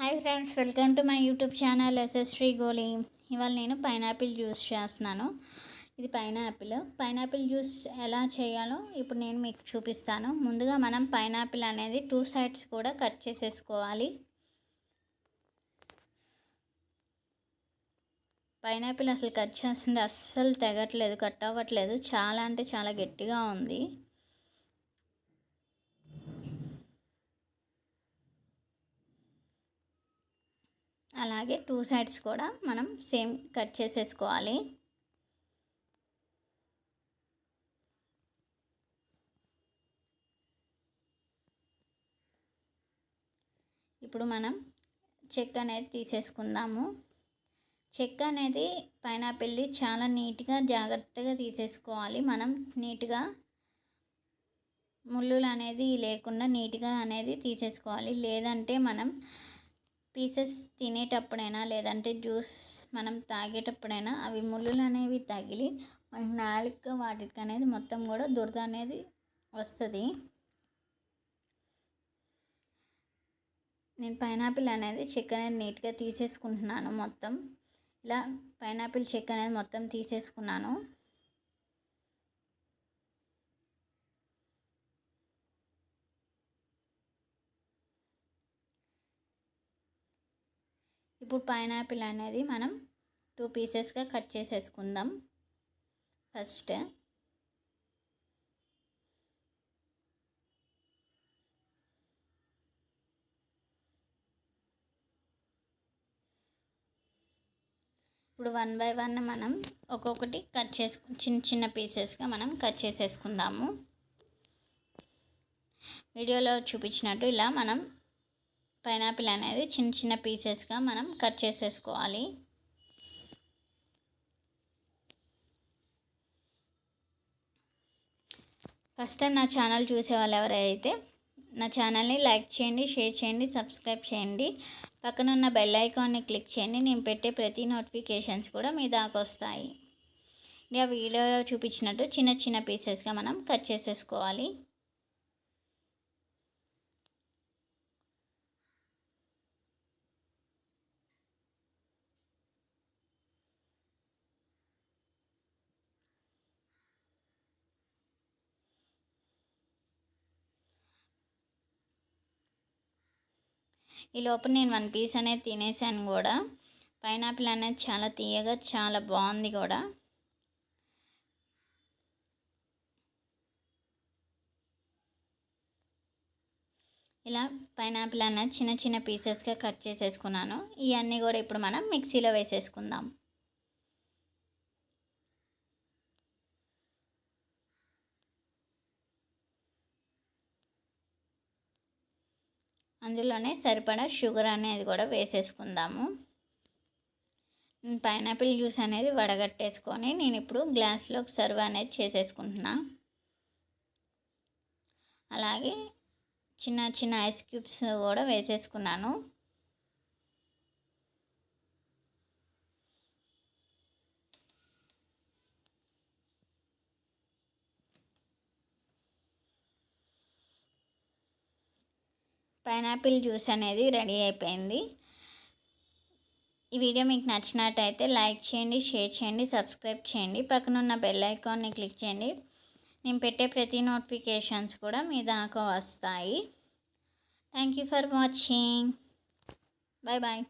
Hi friends welcome to my YouTube channel SS Goli. ఇవాళ నేను pineapple juice చేస్తున్నాను. ఇది పైనాపిల్. పైనాపిల్ జ్యూస్ ఎలా చేయాలో ఇప్పుడు నేను మీకు చూపిస్తాను. ముందుగా మనం పైనాపిల్ అనేది టూ సైడ్స్ కూడా కట్ చేసేసుకోవాలి. పైనాపిల్ అసలు కట్ చేస్తుంటే అస్సలు తెగట్లేదు కట్ అవ్వట్లేదు. చాలా అంటే చాలా గట్టిగా ఉంది. అలాగే టూ సైడ్స్ కూడా మనం సేమ్ కట్ చేసేసుకోవాలి. ఇప్పుడు మనం చెక్ అనేది తీసేసుకుందాము. చెక్ అనేది పైనాపిల్ని చాలా నీట్గా జాగ్రత్తగా తీసేసుకోవాలి. మనం నీట్గా ముళ్ళులు అనేది లేకుండా నీట్గా అనేది తీసేసుకోవాలి. లేదంటే మనం పీసెస్ తినేటప్పుడైనా లేదంటే జ్యూస్ మనం తాగేటప్పుడైనా అవి ముళ్ళులు అనేవి తగిలి మన నాలుక వాటికి అనేది మొత్తం కూడా దురద అనేది వస్తుంది. నేను పైనాపిల్ అనేది చెక్ అనేది నీట్గా తీసేసుకుంటున్నాను మొత్తం. ఇలా పైనాపిల్ చెక్ అనేది మొత్తం తీసేసుకున్నాను. ఇప్పుడు పైనాపిల్ అనేది మనం టూ పీసెస్గా కట్ చేసేసుకుందాం. ఫస్ట్ ఇప్పుడు వన్ బై వన్ మనం ఒక్కొక్కటి కట్ చేసుకు చిన్న చిన్న పీసెస్గా మనం కట్ చేసేసుకుందాము. వీడియోలో చూపించినట్టు ఇలా మనం పైనాపిల్ అనేది చిన్న చిన్న పీసెస్గా మనం కట్ చేసేసుకోవాలి. ఫస్ట్ టైం నా ఛానల్ చూసే వాళ్ళు ఎవరైతే నా ఛానల్ని లైక్ చేయండి షేర్ చేయండి సబ్స్క్రైబ్ చేయండి. పక్కన ఉన్న బెల్ ఐకాన్ని క్లిక్ చేయండి. నేను పెట్టే ప్రతి నోటిఫికేషన్స్ కూడా మీ దాకా వస్తాయి. ఇక వీడియోలో చూపించినట్టు చిన్న చిన్న పీసెస్గా మనం కట్ చేసేసుకోవాలి. ఈ లోపల నేను వన్ పీస్ అనేది తినేసాను కూడా. పైనాపిల్ అనేది చాలా తీయగా చాలా బాగుంది కూడా. ఇలా పైనాపిల్ అనేది చిన్న చిన్న పీసెస్గా కట్ చేసేసుకున్నాను. ఇవన్నీ కూడా ఇప్పుడు మనం మిక్సీలో వేసేసుకుందాం. అందులోనే సరిపడా షుగర్ అనేది కూడా వేసేసుకుందాము. పైనాపిల్ జ్యూస్ అనేది వడగట్టేసుకొని నేను ఇప్పుడు గ్లాస్లో సర్వ్ అనేది చేసేసుకుంటున్నా. అలాగే చిన్న చిన్న ఐస్ క్యూబ్స్ కూడా వేసేసుకున్నాను. పైనాపిల్ జ్యూస్ అనేది రెడీ అయిపోయింది. ఈ వీడియో మీకు నచ్చినట్టయితే లైక్ చేయండి షేర్ చేయండి సబ్స్క్రైబ్ చేయండి. పక్కన ఉన్న బెల్ ఐకాన్ని క్లిక్ చేయండి. నేను పెట్టే ప్రతి నోటిఫికేషన్స్ కూడా మీ దాకా వస్తాయి. Thank you for watching. Bye bye